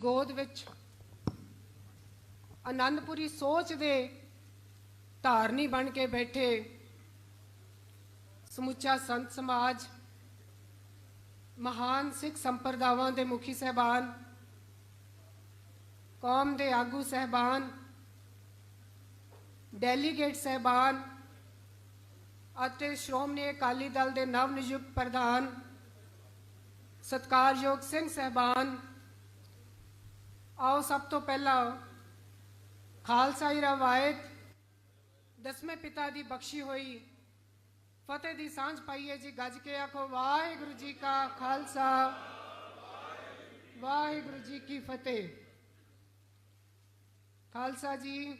ਗੋਦ ਵਿੱਚ। ਆਨੰਦਪੁਰੀ ਸੋਚ ਦੇ ਧਾਰਨੀ ਬਣ ਕੇ ਬੈਠੇ ਸਮੁੱਚਾ ਸੰਤ ਸਮਾਜ, ਮਹਾਨ ਸਿੱਖ ਸੰਪਰਦਾਵਾਂ ਦੇ ਮੁਖੀ ਸਹਿਬਾਨ, ਕੌਮ ਦੇ ਆਗੂ ਸਹਿਬਾਨ, ਡੈਲੀਗੇਟ ਸਹਿਬਾਨ ਅਤੇ ਸ਼੍ਰੋਮਣੀ ਅਕਾਲੀ ਦਲ ਦੇ ਨਵ ਨਿਯੁਕਤ ਪ੍ਰਧਾਨ, ਸਤਕਾਰਯੋਗ ਸਿੰਘ ਸਹਿਬਾਨ ਆਓ ਸਭ ਤੋਂ ਪਹਿਲਾਂ ਖਾਲਸਾ ਜੀ ਰਵਾਇਤ ਦਸਵੇਂ ਪਿਤਾ ਦੀ ਬਖਸ਼ੀ ਹੋਈ। ਫਤਿਹ ਦੀ ਸਾਂਝ ਪਾਈਏ ਜੀ, ਗੱਜ ਕੇ ਆਖੋ, ਵਾਹਿਗੁਰੂ ਜੀ ਕਾ ਖਾਲਸਾ। ਵਾਹਿਗੁਰੂ ਜੀ ਕੀ ਫਤਿਹ। ਖਾਲਸਾ ਜੀ,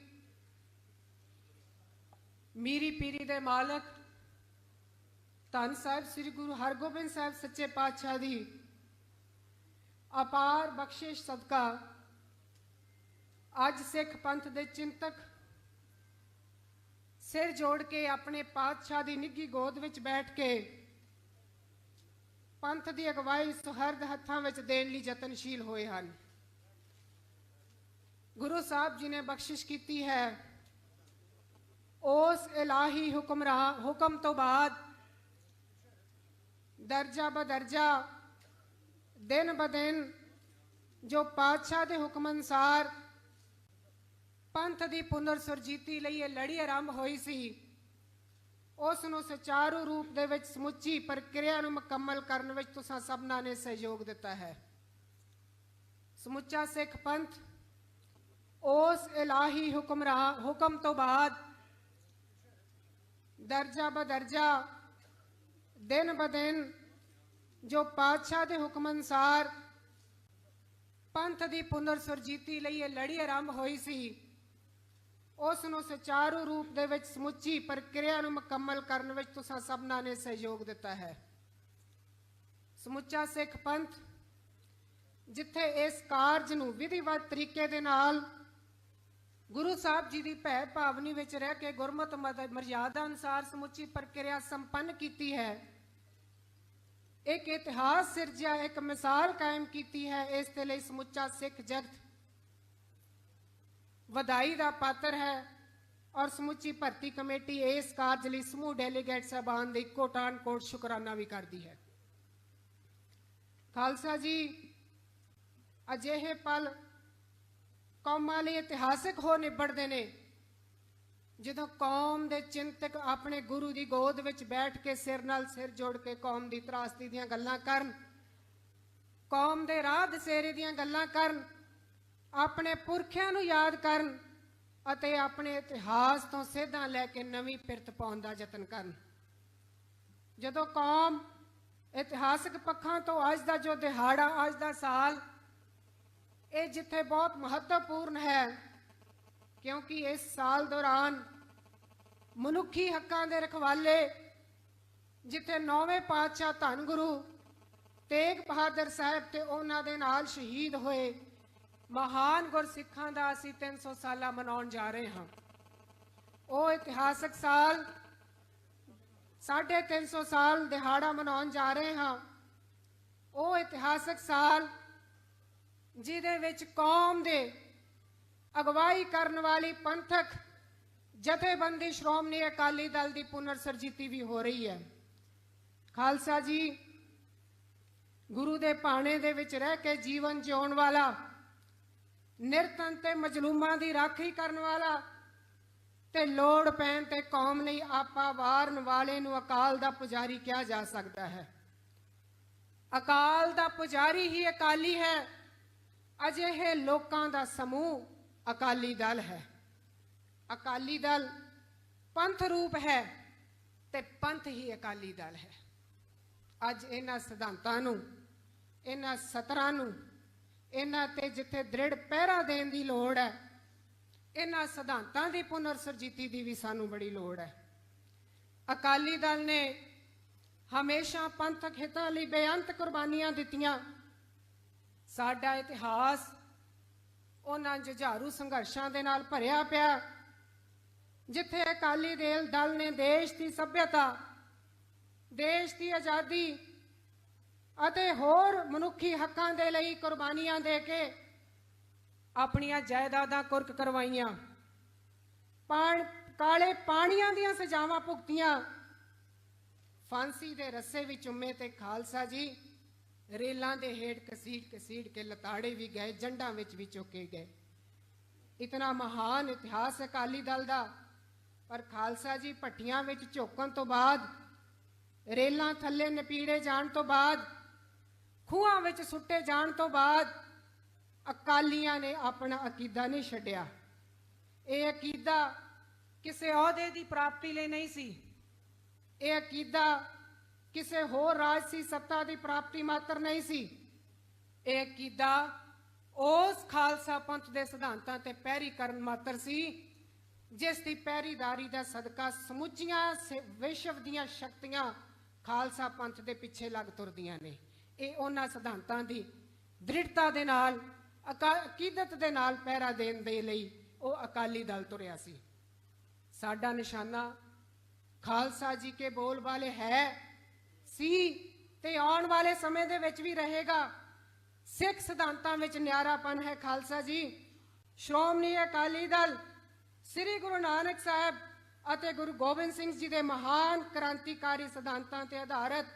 ਮੀਰੀ ਪੀਰੀ ਦੇ ਮਾਲਕ ਧੰਨ ਸਾਹਿਬ ਸ੍ਰੀ ਗੁਰੂ ਹਰਗੋਬਿੰਦ ਸਾਹਿਬ ਸੱਚੇ ਪਾਤਸ਼ਾਹ ਦੀ ਅਪਾਰ ਬਖਸ਼ਿਸ਼ ਸਦਕਾ ਅੱਜ ਸਿੱਖ ਪੰਥ ਦੇ ਚਿੰਤਕ ਸਿਰ ਜੋੜ ਕੇ ਆਪਣੇ ਪਾਤਸ਼ਾਹ ਦੀ ਨਿੱਗੀ ਗੋਦ ਵਿੱਚ ਬੈਠ ਕੇ ਪੰਥ ਦੀ ਅਗਵਾਈ ਸੁਹਰਦ ਹੱਥਾਂ ਵਿੱਚ ਦੇਣ ਲਈ ਯਤਨਸ਼ੀਲ ਹੋਏ ਹਨ। ਗੁਰੂ ਸਾਹਿਬ ਜੀ ਨੇ ਬਖਸ਼ਿਸ਼ ਕੀਤੀ ਹੈ, ਉਸ ਇਲਾਹੀ ਹੁਕਮਰਾ ਹੁਕਮ ਤੋਂ ਬਾਅਦ ਦਰਜਾ ਬਦਰਜਾ, ਦਿਨ ਬਦਿਨ ਜੋ ਪਾਤਸ਼ਾਹ ਦੇ ਹੁਕਮ ਅਨਸਾਰ ਪੰਥ ਦੀ ਪੁਨਰ ਸੁਰਜੀਤੀ ਲਈ ਇਹ ਲੜੀ ਆਰੰਭ ਹੋਈ ਸੀ। ਉਸ ਨੂੰ ਸੁਚਾਰੂ ਰੂਪ ਦੇ ਵਿੱਚ ਸਮੁੱਚੀ ਪ੍ਰਕਿਰਿਆ ਨੂੰ ਮੁਕੰਮਲ ਕਰਨ ਵਿੱਚ ਤੁਸੀਂ ਸਭਨਾਂ ਨੇ ਸਹਿਯੋਗ ਦਿੱਤਾ ਹੈ। ਸਮੁੱਚਾ ਸਿੱਖ ਪੰਥ, ਉਸ ਇਲਾਹੀ ਹੁਕਮਰਾਨ ਹੁਕਮ ਤੋਂ ਬਾਅਦ ਦਰਜਾ ਬਦਰਜਾ, ਦਿਨ ਬਦਿਨ ਜੋ ਪਾਤਸ਼ਾਹ ਦੇ ਹੁਕਮ ਅਨਸਾਰ ਪੰਥ ਦੀ ਪੁਨਰ ਸੁਰਜੀਤੀ ਲਈ ਇਹ ਲੜੀ ਆਰੰਭ ਹੋਈ ਸੀ। ਉਸ ਨੂੰ ਸੁਚਾਰੂ ਰੂਪ ਦੇ ਵਿੱਚ ਸਮੁੱਚੀ ਪ੍ਰਕਿਰਿਆ ਨੂੰ ਮੁਕੰਮਲ ਕਰਨ ਵਿੱਚ ਤੁਸੀਂ ਸਭਨਾਂ ਨੇ ਸਹਿਯੋਗ ਦਿੱਤਾ ਹੈ। ਸਮੁੱਚਾ ਸਿੱਖ ਪੰਥ, ਜਿੱਥੇ ਇਸ ਕਾਰਜ ਨੂੰ ਵਿਧੀਵਤ ਤਰੀਕੇ ਦੇ ਨਾਲ ਗੁਰੂ ਸਾਹਿਬ ਜੀ ਦੀ ਭੈ ਭਾਵਨੀ ਵਿੱਚ ਰਹਿ ਕੇ ਗੁਰਮਤਿ ਮਦ- ਮਰਜ਼ਾਦਾ ਅਨੁਸਾਰ ਸਮੁੱਚੀ ਪ੍ਰਕਿਰਿਆ ਸੰਪੰਨ ਕੀਤੀ ਹੈ, ਇੱਕ ਇਤਿਹਾਸ ਸਿਰਜਿਆ ਇੱਕ ਮਿਸਾਲ ਕਾਇਮ ਕੀਤੀ ਹੈ, ਇਸ ਦੇ ਲਈ ਸਮੁੱਚਾ ਸਿੱਖ ਜਗਤ ਵਧਾਈ ਦਾ ਪਾਤਰ ਹੈ ਔਰ ਸਮੁੱਚੀ ਭਰਤੀ ਕਮੇਟੀ ਇਸ ਕਾਰਜ ਲਈ ਸਮੂਹ ਡੈਲੀਗੇਟ ਸਹਿਬਾਨ ਦੇ ਕੋਟਾਨ ਕੋਟ ਸ਼ੁਕਰਾਨਾ ਵੀ ਕਰਦੀ ਹੈ। ਖਾਲਸਾ ਜੀ, ਅਜਿਹੇ ਪਲ ਕੌਮਾਂ ਲਈ ਇਤਿਹਾਸਿਕ ਹੋ ਨਿਬੜਦੇ ਨੇ। ਜਦੋਂ ਕੌਮ ਦੇ ਚਿੰਤਕ ਆਪਣੇ ਗੁਰੂ ਦੀ ਗੋਦ ਵਿੱਚ ਬੈਠ ਕੇ ਸਿਰ ਨਾਲ ਸਿਰ ਜੋੜ ਕੇ ਕੌਮ ਦੀ ਤਰਾਸਦੀ ਦੀਆਂ ਗੱਲਾਂ ਕਰਨ, ਕੌਮ ਦੇ ਰਾਹ ਦਸੇਰੇ ਦੀਆਂ ਗੱਲਾਂ ਕਰਨ ਆਪਣੇ ਪੁਰਖਿਆਂ ਨੂੰ ਯਾਦ ਕਰਨ ਅਤੇ ਆਪਣੇ ਇਤਿਹਾਸ ਤੋਂ ਸੇਧਾਂ ਲੈ ਕੇ ਨਵੀਂ ਪਿਰਤ ਪਾਉਣ ਦਾ ਯਤਨ ਕਰਨ। ਜਦੋਂ ਕੌਮ ਇਤਿਹਾਸਕ ਪੱਖਾਂ ਤੋਂ ਅੱਜ ਦਾ ਜੋ ਦਿਹਾੜਾ, ਅੱਜ ਦਾ ਸਾਲ, ਇਹ ਜਿੱਥੇ ਬਹੁਤ ਮਹੱਤਵਪੂਰਨ ਹੈ, ਕਿਉਂਕਿ ਇਸ ਸਾਲ ਦੌਰਾਨ ਮਨੁੱਖੀ ਹੱਕਾਂ ਦੇ ਰਖਵਾਲੇ, ਜਿੱਥੇ ਨੌਵੇਂ ਪਾਤਸ਼ਾਹ ਧੰਨ ਗੁਰੂ ਤੇਗ ਬਹਾਦਰ ਸਾਹਿਬ ਤੇ ਉਹਨਾਂ ਦੇ ਨਾਲ ਸ਼ਹੀਦ ਹੋਏ ਮਹਾਨ ਗੁਰਸਿੱਖਾਂ ਦਾ ਅਸੀਂ 300 ਸਾਲਾ ਮਨਾਉਣ ਜਾ ਰਹੇ ਹਾਂ। ਉਹ ਇਤਿਹਾਸਕ ਸਾਲ 350 ਸਾਲ ਦਿਹਾੜਾ ਮਨਾਉਣ ਜਾ ਰਹੇ ਹਾਂ। ਉਹ ਇਤਿਹਾਸਕ ਸਾਲ, ਜਿਹਦੇ ਵਿੱਚ ਕੌਮ ਦੇ ਅਗਵਾਈ ਕਰਨ ਵਾਲੀ ਪੰਥਕ ਜਥੇਬੰਦੀ ਸ਼੍ਰੋਮਣੀ ਅਕਾਲੀ ਦਲ ਦੀ ਪੁਨਰ ਸਰਜੀਤੀ ਵੀ ਹੋ ਰਹੀ ਹੈ। ਖਾਲਸਾ ਜੀ, ਗੁਰੂ ਦੇ ਪਾਣੇ ਦੇ ਵਿੱਚ ਰਹਿ ਕੇ ਜੀਵਨ ਜਿਉਣ ਵਾਲਾ ਨਿਰਤਨ ਤੇ ਮਜਲੂਮਾਂ ਦੀ ਰਾਖੀ ਕਰਨ ਵਾਲਾ ਤੇ ਲੋੜ ਪੈਣ ਤੇ ਕੌਮ ਲਈ ਆਪਾ ਵਾਰਨ ਵਾਲੇ ਨੂੰ ਅਕਾਲ ਦਾ ਪੁਜਾਰੀ ਕਿਹਾ ਜਾ ਸਕਦਾ ਹੈ। ਅਕਾਲ ਦਾ ਪੁਜਾਰੀ ਹੀ ਅਕਾਲੀ ਹੈ। ਅਜਿਹੇ ਲੋਕਾਂ ਦਾ ਸਮੂਹ ਅਕਾਲੀ ਦਲ ਹੈ। ਅਕਾਲੀ ਦਲ ਪੰਥ ਰੂਪ ਹੈ ਤੇ ਪੰਥ ਹੀ ਅਕਾਲੀ ਦਲ ਹੈ। ਅੱਜ ਇਹਨਾਂ ਸਿਧਾਂਤਾਂ ਨੂੰ, ਇਹਨਾਂ ਸਤਰਾਂ ਨੂੰ ਇਹਨਾਂ ਤੇ ਜਿੱਥੇ ਦ੍ਰਿੜ ਪਹਿਰਾ ਦੇਣ ਦੀ ਲੋੜ ਹੈ, ਇਹਨਾਂ ਸਿਧਾਂਤਾਂ ਦੀ ਪੁਨਰ ਸਰਜੀਤੀ ਦੀ ਵੀ ਸਾਨੂੰ ਬੜੀ ਲੋੜ ਹੈ। ਅਕਾਲੀ ਦਲ ਨੇ ਹਮੇਸ਼ਾ ਪੰਥਕ ਹਿੱਤਾਂ ਲਈ ਬੇਅੰਤ ਕੁਰਬਾਨੀਆਂ ਦਿੱਤੀਆਂ। ਸਾਡਾ ਇਤਿਹਾਸ ਉਹਨਾਂ ਜੁਝਾਰੂ ਸੰਘਰਸ਼ਾਂ ਦੇ ਨਾਲ ਭਰਿਆ ਪਿਆ, ਜਿੱਥੇ ਅਕਾਲੀ ਦੇਲ ਦਲ ਨੇ ਦੇਸ਼ ਦੀ ਸੱਭਿਅਤਾ, ਦੇਸ਼ ਦੀ ਆਜ਼ਾਦੀ ਅਤੇ ਹੋਰ ਮਨੁੱਖੀ ਹੱਕਾਂ ਦੇ ਲਈ ਕੁਰਬਾਨੀਆਂ ਦੇ ਕੇ ਆਪਣੀਆਂ ਜਾਇਦਾਦਾਂ ਕੁਰਕ ਕਰਵਾਈਆਂ। ਪਾਣ, ਕਾਲੇ ਪਾਣੀਆਂ ਦੀਆਂ ਸਜ਼ਾਵਾਂ ਭੁਗਤੀਆਂ। ਫਾਂਸੀ ਦੇ ਰੱਸੇ ਵਿੱਚ ਉਮੇ ਤੇ ਖਾਲਸਾ ਜੀ, ਰੇਲਾਂ ਦੇ ਹੇਠ ਕਸੀੜ ਕਸੀੜ ਕੇ ਲਤਾੜੇ ਵੀ ਗਏ, ਜੰਡਾਂ ਵਿੱਚ ਵੀ ਚੁੱਕੇ ਗਏ। ਇਤਨਾ ਮਹਾਨ ਇਤਿਹਾਸ ਅਕਾਲੀ ਦਲ ਦਾ, ਪਰ ਖਾਲਸਾ ਜੀ ਭੱਟੀਆਂ ਵਿੱਚ ਝੋਕਣ ਤੋਂ ਬਾਅਦ, ਰੇਲਾਂ ਥੱਲੇ ਨਪੀੜੇ ਜਾਣ ਤੋਂ ਬਾਅਦ ਖੂਹਾਂ ਵਿੱਚ ਸੁੱਟੇ ਜਾਣ ਤੋਂ ਬਾਅਦ ਅਕਾਲੀਆਂ ਨੇ ਆਪਣਾ ਅਕੀਦਾ ਨਹੀਂ ਛੱਡਿਆ। ਇਹ ਅਕੀਦਾ ਕਿਸੇ ਅਹੁਦੇ ਦੀ ਪ੍ਰਾਪਤੀ ਲਈ ਨਹੀਂ ਸੀ। ਇਹ ਅਕੀਦਾ ਕਿਸੇ ਹੋਰ ਰਾਜਸੀ ਸੱਤਾ ਦੀ ਪ੍ਰਾਪਤੀ ਮਾਤਰ ਨਹੀਂ ਸੀ। ਇਹ ਅਕੀਦਾ ਉਸ ਖਾਲਸਾ ਪੰਥ ਦੇ ਸਿਧਾਂਤਾਂ ਤੇ ਪੈਰੀ ਕਰਨ ਮਾਤਰ ਸੀ, ਜਿਸ ਦੀ ਪੈਰੀਦਾਰੀ ਦਾ ਸਦਕਾ ਸਮੁੱਚੀਆਂ ਵਿਸ਼ਵ ਦੀਆਂ ਸ਼ਕਤੀਆਂ ਖਾਲਸਾ ਪੰਥ ਦੇ ਪਿੱਛੇ ਲੱਗ ਤੁਰਦੀਆਂ ਨੇ। ਇਹ ਉਹਨਾਂ ਸਿਧਾਂਤਾਂ ਦੀ ਦ੍ਰਿੜਤਾ ਦੇ ਨਾਲ, ਅਕਾ- ਅਕੀਦਤ ਦੇ ਨਾਲ ਪਹਿਰਾ ਦੇਣ ਦੇ ਲਈ ਉਹ ਅਕਾਲੀ ਦਲ ਤੁਰਿਆ ਸੀ। ਸਾਡਾ ਨਿਸ਼ਾਨਾ ਖਾਲਸਾ ਜੀ ਕੇ ਬੋਲ ਵਾਲੇ ਹੈ, ਸੀ ਤੇ ਆਉਣ ਵਾਲੇ ਸਮੇਂ ਦੇ ਵਿੱਚ ਵੀ ਰਹੇਗਾ। ਸਿੱਖ ਸਿਧਾਂਤਾਂ ਵਿੱਚ ਨਿਆਰਾਪਨ ਹੈ ਖਾਲਸਾ ਜੀ। ਸ਼੍ਰੋਮਣੀ ਅਕਾਲੀ ਦਲ, ਸ੍ਰੀ ਗੁਰੂ ਨਾਨਕ ਸਾਹਿਬ ਅਤੇ ਗੁਰੂ ਗੋਬਿੰਦ ਸਿੰਘ ਜੀ ਦੇ ਮਹਾਨ ਕ੍ਰਾਂਤੀਕਾਰੀ ਸਿਧਾਂਤਾਂ ਤੇ ਆਧਾਰਿਤ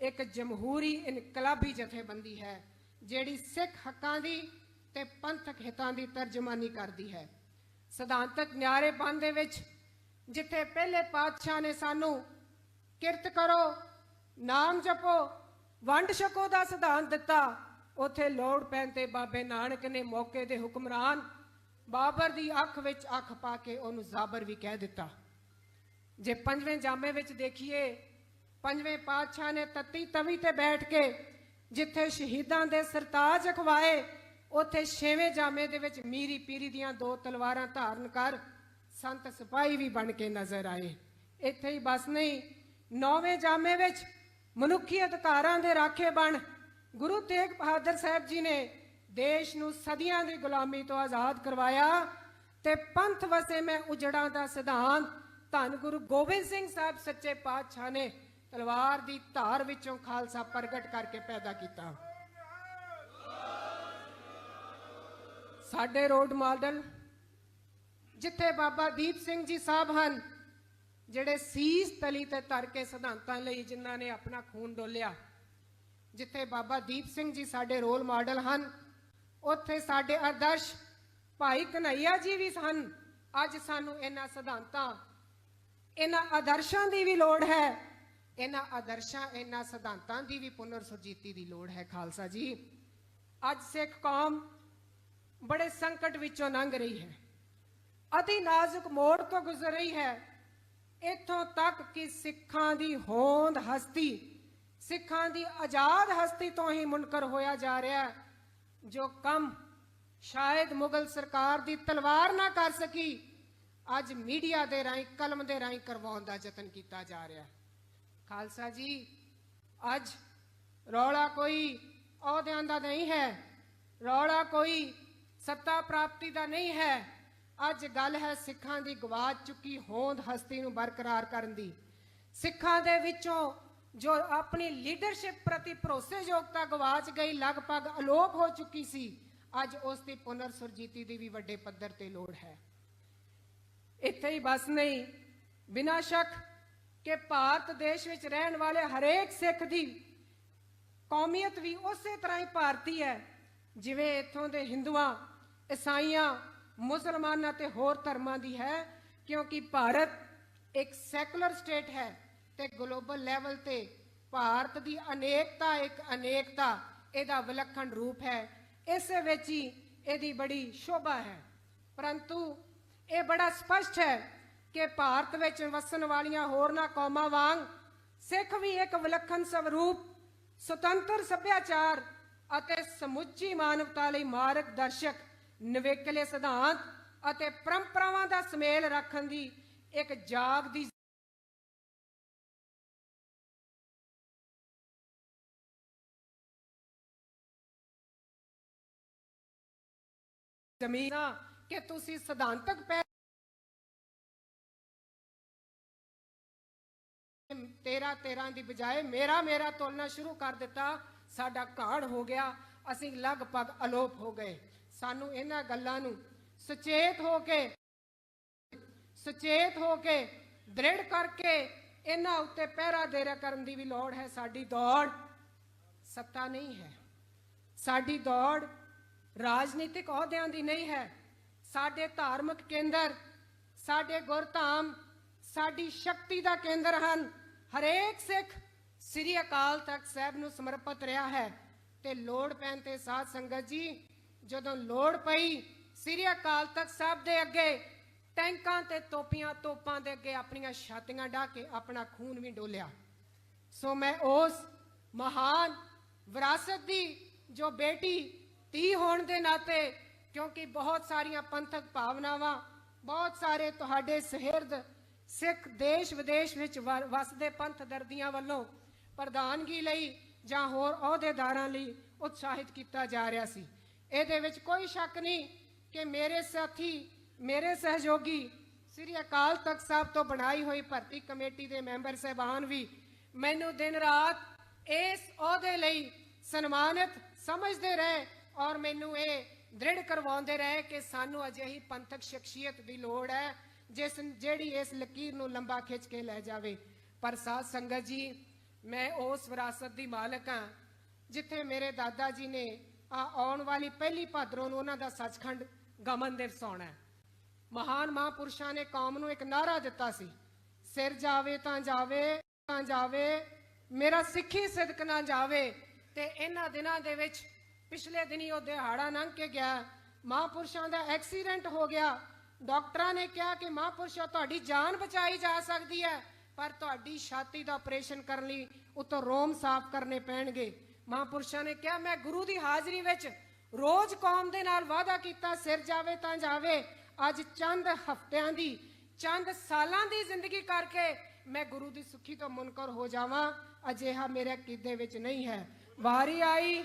ਇੱਕ ਜਮਹੂਰੀ ਇਨਕਲਾਬੀ ਜਥੇਬੰਦੀ ਹੈ, ਜਿਹੜੀ ਸਿੱਖ ਹੱਕਾਂ ਦੀ ਤੇ ਪੰਥਕ ਹਿੱਤਾਂ ਦੀ ਤਰਜਮਾਨੀ ਕਰਦੀ ਹੈ। ਸਿਧਾਂਤਕ ਨਿਆਰੇਪਨ ਦੇ ਵਿੱਚ ਜਿੱਥੇ ਪਹਿਲੇ ਪਾਤਸ਼ਾਹ ਨੇ ਸਾਨੂੰ ਕਿਰਤ ਕਰੋ, ਨਾਮ ਜਪੋ, ਵੰਡ ਛਕੋ ਦਾ ਸਿਧਾਂਤ ਦਿੱਤਾ, ਉਥੇ ਲੋੜ ਪੈਣ ਤੇ ਬਾਬੇ ਨਾਨਕ ਨੇ ਮੌਕੇ ਦੇ ਹੁਕਮਰਾਨ ਬਾਬਰ ਦੀ ਅੱਖ ਵਿੱਚ ਅੱਖ ਪਾ ਕੇ ਉਹਨੂੰ ਜ਼ਾਬਰ ਵੀ ਕਹਿ ਦਿੱਤਾ। ਜੇ ਪੰਜਵੇਂ ਜਾਮੇ ਵਿੱਚ ਦੇਖੀਏ ਪੰਜਵੇਂ ਪਾਤਸ਼ਾਹ ਨੇ ਤਤੀ ਤਵੀ ਤੇ ਬੈਠ ਕੇ ਜਿੱਥੇ ਸ਼ਹੀਦਾਂ ਦੇ ਸਰਤਾਜ ਅਖਵਾਏ, ਉੱਥੇ ਛੇਵੇਂ ਜਾਮੇ ਦੇ ਵਿੱਚ ਮੀਰੀ ਪੀਰੀ ਦੀਆਂ ਦੋ ਤਲਵਾਰਾਂ ਧਾਰਨ ਕਰ ਸੰਤ ਸਿਪਾਹੀ ਵੀ ਬਣ ਕੇ ਨਜ਼ਰ ਆਏ। ਇੱਥੇ ਹੀ ਬਸ ਨਹੀਂ, ਨੌਵੇਂ ਜਾਮੇ ਵਿੱਚ ਮਨੁੱਖੀ ਅਧਿਕਾਰਾਂ ਦੇ ਰਾਖੇ ਬਣ ਗੁਰੂ ਤੇਗ ਬਹਾਦਰ ਸਾਹਿਬ ਜੀ ਨੇ ਦੇਸ਼ ਨੂੰ ਸਦੀਆਂ ਦੀ ਗੁਲਾਮੀ ਤੋਂ ਆਜ਼ਾਦ ਕਰਵਾਇਆ ਤੇ ਪੰਥ ਵਸੇ ਮੈਂ ਉਜੜਾਂ ਦਾ ਸਿਧਾਂਤ ਧੰਨ ਗੁਰੂ ਗੋਬਿੰਦ ਸਿੰਘ ਸਾਹਿਬ ਸੱਚੇ ਪਾਤਸ਼ਾਹ ਨੇ ਤਲਵਾਰ ਦੀ ਧਾਰ ਵਿੱਚੋਂ ਖਾਲਸਾ ਪ੍ਰਗਟ ਕਰਕੇ ਪੈਦਾ ਕੀਤਾ। ਸਾਡੇ ਰੋਡ ਮਾਡਲ, ਜਿੱਥੇ ਬਾਬਾ ਦੀਪ ਸਿੰਘ ਜੀ ਸਾਹਿਬ ਹਨ, ਜਿਹੜੇ ਸੀਸ ਤਲੀ ਤੇ ਧਰ ਕੇ ਸਿਧਾਂਤਾਂ ਲਈ ਜਿਨ੍ਹਾਂ ਨੇ ਆਪਣਾ ਖੂਨ ਡੋਲਿਆ, ਜਿੱਥੇ ਬਾਬਾ ਦੀਪ ਸਿੰਘ ਜੀ ਸਾਡੇ ਰੋਲ ਮਾਡਲ ਹਨ, ਉੱਥੇ ਸਾਡੇ ਆਦਰਸ਼ ਭਾਈ ਕਨਈਆ ਜੀ ਵੀ ਸਨ ਅੱਜ ਸਾਨੂੰ ਇਹਨਾਂ ਸਿਧਾਂਤਾਂ, ਇਹਨਾਂ ਆਦਰਸ਼ਾਂ ਦੀ ਵੀ ਲੋੜ ਹੈ। ਇਹਨਾਂ ਆਦਰਸ਼ਾਂ, ਇਹਨਾਂ ਸਿਧਾਂਤਾਂ ਦੀ ਵੀ ਪੁਨਰ ਸੁਰਜੀਤੀ ਦੀ ਲੋੜ ਹੈ, ਖਾਲਸਾ ਜੀ। ਅੱਜ ਸਿੱਖ ਕੌਮ ਬੜੇ ਸੰਕਟ ਵਿੱਚੋਂ ਲੰਘ ਰਹੀ ਹੈ। ਅਤੀ ਨਾਜ਼ੁਕ ਮੋੜ ਤੋਂ ਗੁਜ਼ਰ ਰਹੀ ਹੈ। ਇੱਥੋਂ ਤੱਕ ਕਿ ਸਿੱਖਾਂ ਦੀ ਹੋਂਦ ਹਸਤੀ, ਸਿੱਖਾਂ ਦੀ ਆਜ਼ਾਦ ਹਸਤੀ ਤੋਂ ਹੀ ਮੁਨਕਰ ਹੋਇਆ ਜਾ ਰਿਹਾ ਹੈ, ਜੋ ਕੰਮ ਸ਼ਾਇਦ ਮੁਗਲ ਸਰਕਾਰ ਦੀ ਤਲਵਾਰ ਨਾ ਕਰ ਸਕੀ, ਅੱਜ ਮੀਡੀਆ ਦੇ ਰਾਹੀਂ, ਕਲਮ ਦੇ ਰਾਹੀਂ ਕਰਵਾਉਣ ਦਾ ਯਤਨ ਕੀਤਾ ਜਾ ਰਿਹਾ ਹੈ। ਖਾਲਸਾ ਜੀ, ਅੱਜ ਰੌਲਾ ਕੋਈ ਅਹੁਦਿਆਂ ਦਾ ਨਹੀਂ ਹੈ, ਰੌਲਾ ਕੋਈ ਸੱਤਾ ਪ੍ਰਾਪਤੀ ਦਾ ਨਹੀਂ ਹੈ। ਅੱਜ ਗੱਲ ਹੈ ਸਿੱਖਾਂ ਦੀ ਗਵਾਚ ਚੁੱਕੀ ਹੋਂਦ ਹਸਤੀ ਨੂੰ ਬਰਕਰਾਰ ਕਰਨ ਦੀ। ਸਿੱਖਾਂ ਦੇ ਵਿੱਚੋਂ ਜੋ ਆਪਣੀ ਲੀਡਰਸ਼ਿਪ ਪ੍ਰਤੀ ਭਰੋਸੇਯੋਗਤਾ ਗਵਾਚ ਗਈ, ਲਗਭਗ ਅਲੋਪ ਹੋ ਚੁੱਕੀ ਸੀ, ਅੱਜ ਉਸ ਦੀ ਪੁਨਰ ਸੁਰਜੀਤੀ ਦੀ ਵੀ ਵੱਡੇ ਪੱਧਰ ਤੇ ਲੋੜ ਹੈ। ਇੱਥੇ ਹੀ ਬਸ ਨਹੀਂ, ਬਿਨਾਂ ਸ਼ੱਕ ਕਿ ਭਾਰਤ ਦੇਸ਼ ਵਿੱਚ ਰਹਿਣ ਵਾਲੇ ਹਰੇਕ ਸਿੱਖ ਦੀ ਕੌਮੀਅਤ ਵੀ ਉਸੇ ਤਰ੍ਹਾਂ ਹੀ ਭਾਰਤੀ ਹੈ, ਜਿਵੇਂ ਇੱਥੋਂ ਦੇ ਹਿੰਦੂਆਂ, ਈਸਾਈਆਂ, ਮੁਸਲਮਾਨਾਂ ਤੇ ਹੋਰ ਧਰਮਾਂ ਦੀ ਹੈ, ਕਿਉਂਕਿ ਭਾਰਤ ਇੱਕ ਸੈਕੂਲਰ ਸਟੇਟ ਹੈ ਤੇ ਗਲੋਬਲ ਲੈਵਲ ਤੇ ਭਾਰਤ ਦੀ ਅਨੇਕਤਾ ਇੱਕ ਅਨੇਕਤਾ ਇਹਦਾ ਵਿਲੱਖਣ ਰੂਪ ਹੈ। ਇਸੇ ਵਿੱਚ ਹੀ ਇਹਦੀ ਬੜੀ ਸ਼ੋਭਾ ਹੈ। ਪਰੰਤੂ ਇਹ ਬੜਾ ਸਪਸ਼ਟ ਹੈ ਕਿ ਭਾਰਤ ਵਿੱਚ ਵਸਣ ਵਾਲੀਆਂ ਹੋਰਨਾਂ ਕੌਮਾਂ ਵਾਂਗ ਸਿੱਖ ਵੀ ਇੱਕ ਵਿਲੱਖਣ ਸਵਰੂਪ ਸੁਤੰਤਰ ਸੱਭਿਆਚਾਰ ਅਤੇ ਸਮੁੱਚੀ ਮਾਨਵਤਾ ਲਈ ਮਾਰਗਦਰਸ਼ਕ ਨਿਵੇਕਲੇ ਸਿਧਾਂਤ ਅਤੇ ਪਰੰਪਰਾਵਾਂ ਦਾ ਸਮੇਲ ਰੱਖਣ ਦੀ ਇੱਕ ਜਾਗ ਜ਼ਮੀਨਾਂ ਕਿ ਤੁਸੀਂ ਸਿਧਾਂਤਕ ਪੈ ਤੇਰਾ ਤੇਰਾਂ ਦੀ ਬਜਾਏ ਮੇਰਾ ਮੇਰਾ ਤੋਲਣਾ ਸ਼ੁਰੂ ਕਰ ਦਿੱਤਾ। ਸਾਡਾ ਘਾੜ ਹੋ ਗਿਆ। ਅਸੀਂ ਲਗਭਗ ਅਲੋਪ ਹੋ ਗਏ। ਸਾਨੂੰ ਇਹਨਾਂ ਗੱਲਾਂ ਨੂੰ ਸੁਚੇਤ ਹੋ ਕੇ, ਸੁਚੇਤ ਹੋ ਕੇ, ਦ੍ਰਿੜ ਕਰਕੇ ਇਹਨਾਂ ਉੱਤੇ ਪਹਿਰਾ ਦੇਰਾ ਕਰਨ ਦੀ ਵੀ ਲੋੜ ਹੈ। ਸਾਡੀ ਦੌੜ ਸੱਤਾ ਨਹੀਂ ਹੈ। ਸਾਡੀ ਦੌੜ ਰਾਜਨੀਤਿਕ ਅਹੁਦਿਆਂ ਦੀ ਨਹੀਂ ਹੈ। ਸਾਡੇ ਧਾਰਮਿਕ ਕੇਂਦਰ, ਸਾਡੇ ਗੁਰਧਾਮ, ਸਾਡੀ ਸ਼ਕਤੀ ਦਾ ਕੇਂਦਰ ਹਨ। ਹਰੇਕ ਸਿੱਖ ਸ੍ਰੀ ਅਕਾਲ ਤਖਤ ਸਾਹਿਬ ਨੂੰ ਸਮਰਪਿਤ ਰਿਹਾ ਹੈ ਤੇ ਲੋੜ ਪੈਣ ਤੇ ਸਾਧ ਸੰਗਤ ਜੀ, ਜਦੋਂ ਲੋੜ ਪਈ, ਸ੍ਰੀ ਅਕਾਲ ਤਖਤ ਸਾਹਿਬ ਦੇ ਅੱਗੇ ਟੈਂਕਾਂ ਤੇ ਤੋਪੀਆਂ, ਤੋਪਾਂ ਦੇ ਅੱਗੇ ਆਪਣੀਆਂ ਛਾਤੀਆਂ ਢਾ ਕੇ ਆਪਣਾ ਖੂਨ ਵੀ ਡੋਲਿਆ। ਸੋ ਮੈਂ ਉਸ ਮਹਾਨ ਵਿਰਾਸਤ ਦੀ ਜੋ ਬੇਟੀ ਧੀ ਹੋਣ ਦੇ ਨਾਤੇ, ਕਿਉਂਕਿ ਬਹੁਤ ਸਾਰੀਆਂ ਪੰਥਕ ਭਾਵਨਾਵਾਂ, ਬਹੁਤ ਸਾਰੇ ਤੁਹਾਡੇ ਸਹਿਰਦ ਸਿੱਖ ਦੇਸ਼ ਵਿਦੇਸ਼ ਵਿੱਚ ਵਸਦੇ ਪੰਥ ਦਰਦੀਆਂ ਵੱਲੋਂ ਪ੍ਰਧਾਨਗੀ ਲਈ ਜਾਂ ਹੋਰ ਅਹੁਦੇਦਾਰਾਂ ਲਈ ਉਤਸ਼ਾਹਿਤ ਕੀਤਾ ਜਾ ਰਿਹਾ ਸੀ। ਇਹਦੇ ਵਿੱਚ ਕੋਈ ਸ਼ੱਕ ਨਹੀਂ ਕਿ ਮੇਰੇ ਸਾਥੀ, ਮੇਰੇ ਸਹਿਯੋਗੀ ਸ੍ਰੀ ਅਕਾਲ ਤਖਤ ਸਾਹਿਬ ਤੋਂ ਬਣਾਈ ਹੋਈ ਭਰਤੀ ਕਮੇਟੀ ਦੇ ਮੈਂਬਰ ਸਹਿਬਾਨ ਵੀ ਮੈਨੂੰ ਦਿਨ ਰਾਤ ਇਸ ਅਹੁਦੇ ਲਈ ਸਨਮਾਨਿਤ ਸਮਝਦੇ ਰਹੇ ਔਰ ਮੈਨੂੰ ਇਹ ਦ੍ਰਿੜ ਕਰਵਾਉਂਦੇ ਰਹੇ ਕਿ ਸਾਨੂੰ ਅਜਿਹੀ ਪੰਥਕ ਸ਼ਖਸੀਅਤ ਦੀ ਲੋੜ ਹੈ ਜਿਸ ਜਿਹੜੀ ਇਸ ਲਕੀਰ ਨੂੰ ਲੰਬਾ ਖਿੱਚ ਕੇ ਲੈ ਜਾਵੇ। ਪਰ ਸਾਧ ਸੰਗਤ ਜੀ, ਮੈਂ ਉਸ ਵਿਰਾਸਤ ਦੀ ਮਾਲਕ ਹਾਂ, ਜਿੱਥੇ ਮੇਰੇ ਦਾਦਾ ਜੀ ਨੇ ਆ ਆਉਣ ਵਾਲੀ ਪਹਿਲੀ ਭਾਦਰੋਂ ਨੂੰ ਉਹਨਾਂ ਦਾ ਸੱਚਖੰਡ ਗਮਨ ਦਿਵਸ ਆਉਣਾ ਮਹਾਨ ਮਹਾਂਪੁਰਸ਼ਾਂ ਨੇ ਕੌਮ ਨੂੰ ਇੱਕ ਨਾਰਾ ਦਿੱਤਾ ਸੀ, ਸਿਰ ਜਾਵੇ ਤਾਂ ਜਾਵੇ ਤਾਂ ਜਾਵੇ, ਮੇਰਾ ਸਿੱਖੀ ਸਿਦਕ ਨਾ ਜਾਵੇ। ਤੇ ਇਹਨਾਂ ਦਿਨਾਂ ਦੇ ਵਿੱਚ ਪਿਛਲੇ ਦਿਨੀ ਉਹ ਦਿਹਾੜਾ ਲੰਘ ਕੇ ਗਿਆ, ਮਹਾਂਪੁਰਸ਼ਾਂ ਦਾ ਐਕਸੀਡੈਂਟ ਹੋ ਗਿਆ ਡਾਕਟਰਾਂ ਨੇ ਕਿਹਾ ਕਿ ਮਹਾਂਪੁਰਸ਼ਾ ਤੁਹਾਡੀ ਜਾਨ ਬਚਾਈ ਜਾ ਸਕਦੀ ਹੈ, ਪਰ ਤੁਹਾਡੀ ਛਾਤੀ ਦਾ ਆਪਰੇਸ਼ਨ ਕਰਨ ਲਈ ਉਤੋਂ ਰੋਮ ਸਾਫ਼ ਕਰਨੇ ਪੈਣਗੇ। ਮਹਾਂਪੁਰਸ਼ਾਂ ਨੇ ਕਿਹਾ, ਮੈਂ ਗੁਰੂ ਦੀ ਹਾਜ਼ਰੀ ਵਿੱਚ ਰੋਜ਼ ਕੌਮ ਦੇ ਨਾਲ ਵਾਅਦਾ ਕੀਤਾ, ਸਿਰ ਜਾਵੇ ਤਾਂ ਜਾਵੇ। ਅੱਜ ਚੰਦ ਹਫ਼ਤਿਆਂ ਦੀ, ਚੰਦ ਸਾਲਾਂ ਦੀ ਜ਼ਿੰਦਗੀ ਕਰਕੇ ਮੈਂ ਗੁਰੂ ਦੀ ਸੁਖੀ ਤੋਂ ਮੁਨਕਰ ਹੋ ਜਾਵਾਂ। ਅਜਿਹਾ ਮੇਰੇ ਕਿੱਦੇ ਵਿੱਚ ਨਹੀਂ ਹੈ। ਵਾਰੀ ਆਈ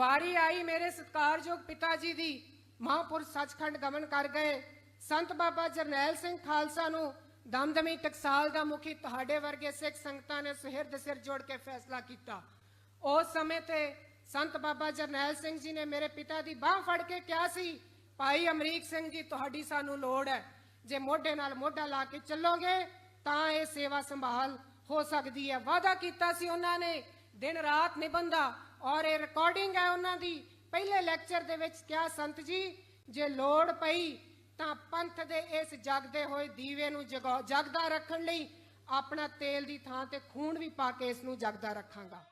ਵਾਰੀ ਆਈ ਮੇਰੇ ਸਤਿਕਾਰਯੋਗ ਪਿਤਾ ਜੀ ਦੀ। ਮਹਾਂਪੁਰ ਸੱਚਖੰਡ ਗਮਨ ਕਰ ਗਏ। ਸੰਤ ਬਾਬਾ ਜਰਨੈਲ ਸਿੰਘ ਖਾਲਸਾ ਨੂੰ ਦਮਦਮੀ ਟਕਸਾਲ ਦਾ ਮੁਖੀ ਤੁਹਾਡੇ ਵਰਗੇ ਸਿੱਖ ਸੰਗਤਾਂ ਨੇ ਸੁਹਿਰਦ ਸਿਰ ਜੋੜ ਕੇ ਫੈਸਲਾ ਕੀਤਾ। ਉਸ ਸਮੇਂ ਤੇ ਸੰਤ ਬਾਬਾ ਜਰਨੈਲ ਸਿੰਘ ਜੀ ਨੇ ਮੇਰੇ ਪਿਤਾ ਦੀ ਬਾਹ ਫੜ ਕੇ ਕਿਹਾ ਸੀ, ਭਾਈ ਅਮਰੀਕ ਸਿੰਘ ਜੀ, ਤੁਹਾਡੀ ਸਾਨੂੰ ਲੋੜ ਹੈ। ਜੇ ਮੋਢੇ ਨਾਲ ਮੋਢਾ ਲਾ ਕੇ ਚੱਲੋਗੇ, ਤਾਂ ਇਹ ਸੇਵਾ ਸੰਭਾਲ ਹੋ ਸਕਦੀ ਹੈ। ਵਾਅਦਾ ਕੀਤਾ ਸੀ ਉਹਨਾਂ ਨੇ। ਦਿਨ ਰਾਤ ਨਿਬੰਧਾ ਔਰ ਇਹ ਰਿਕਾਰਡਿੰਗ ਹੈ ਉਹਨਾਂ ਦੀ। ਪਹਿਲੇ ਲੈਕਚਰ ਦੇ ਵਿੱਚ ਕਿਹਾ, ਸੰਤ ਜੀ, ਜੇ ਲੋੜ ਪਈ ਤਾਂ ਪੰਥ ਦੇ ਇਸ ਜਗਦੇ ਹੋਏ ਦੀਵੇ ਨੂੰ ਜਗਾਉ- ਜਗਦਾ ਰੱਖਣ ਲਈ ਆਪਣਾ ਤੇਲ ਦੀ ਥਾਂ ਤੇ ਖੂਨ ਵੀ ਪਾ ਕੇ ਇਸ ਨੂੰ ਜਗਦਾ ਰੱਖਾਂਗਾ।